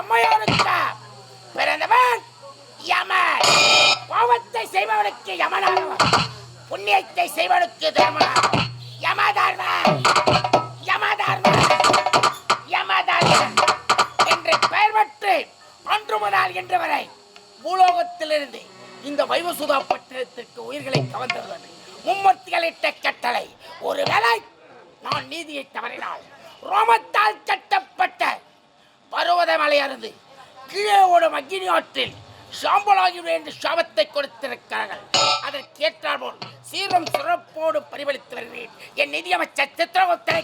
பகவானுக்கு அம்மையாருக்கு? பிறந்தவன் யமன். கோபத்தை செய்பவனுக்கு யமனாகவும் புண்ணியத்தை செய்வனுக்கு தர்மனாகவும் யமதர்மன். யமதர்மன். யமதர்மன். என்று பெயர் பெற்று அன்று முதல் இன்று வரை பூலோகத்திலிருந்து இந்த வைவசுதா பட்டணத்திற்கு உயிர்களை கவர்ந்தது மும்மூர்த்திகளிட்ட கட்டளை ஒருவேளை நான் நீதியை தவறினால் ரோமத்தால் கட்ட பருவதமலை கீழே ஓடும் அக்னி ஆற்றில் சாம்பலாகிவிடும் என்று சாபத்தை கொடுத்திருக்கிறார்கள். அதற்கேற்றால் போல் சீரம் சிறப்போடு பரிபலித்து வருகிறேன். என் நிதியமைச்சர் சித்திரகுப்தனை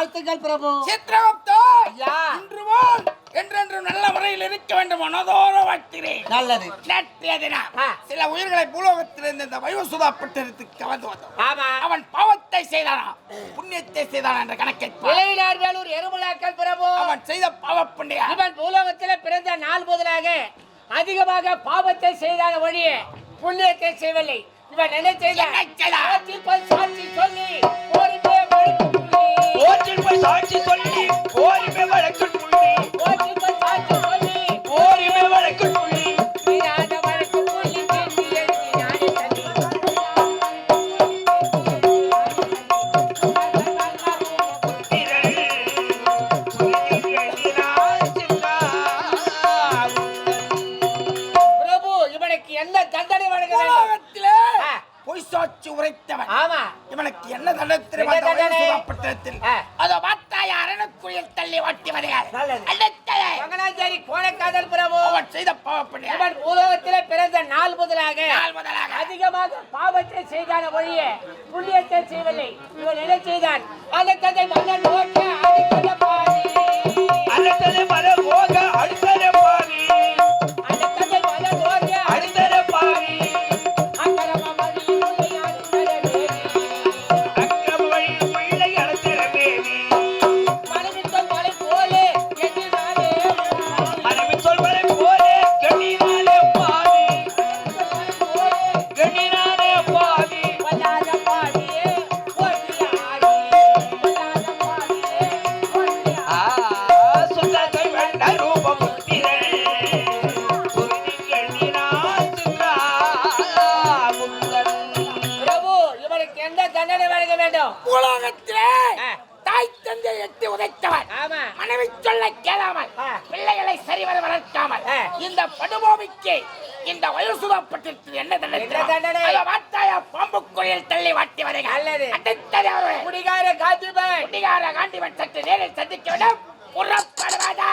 வாழ்த்துக்கள் பிரபு. சித்திரகுப்தா. இன்று போல் என்றென்றும் நல்ல முறையில் இருக்க வேண்டும் மனதோர வாழ்க்கிறேன் நல்லது. நேற்றைய தினம். சில உயிர்களை பூலோகத்திலிருந்து இந்த வைவசுதா பட்டணத்துக்கு கலந்து வந்தோம். அவன் பாவத்தை செய்தானா? புண்ணியத்தை செய்தானா என்ற கணக்கை. இளைஞர் வேலூர் எருமலாக்கள் பிரபு. அவன் செய்த பாவ புண்ணிய இவன் பூலோகத்திலே பிறந்த நாள் முதலாக அதிகமாக பாவத்தை செய்தான வழியே புண்ணியத்தை செய்யவில்லை. இவன் என்ன செய்தான் உரைத்தவன். ஆமா. இவனுக்கு என்ன ஆ. அதோ பார்த்தாய் அரணக்குழியில் தள்ளி வாட்டி வருகிறார் மங்களாச்சேரி கோடைக்காதல் பிரபு. அவன் செய்த பாவ புண்ணிய இவன் பூலோகத்திலே பிறந்த நாள் முதலாக. நாள் முதலாக. அதிகமாக பாவத்தை செய்தான வழியே புண்ணியத்தை செய்யவில்லை இவன் என்ன செய்தான்? அந்த கதை மன்னன் நோக்க அடுத்தத தண்டனை வழங்க வேண்டும் பூலோகத்திலே ஆ. தாய் தந்தை எட்டி உதைத்தவன் ஆமா மனைவி சொல்ல கேளாமல். பிள்ளைகளை சரிவர வளர்க்காமல். இந்த படுபூமிக்கு இந்த வயசுதப்பட்டிற்கு என்ன தண்டனை என்ன தண்டனை? அதோ வாத்தாயா பாம்பு குழியில் தள்ளி வாட்டி வருகிறார். அடுத்தது அவரு குடிகார காத்திபன் குடிகார காண்டிவன் சற்று நேரில் சந்திக்க விடும் புறப்படுவதா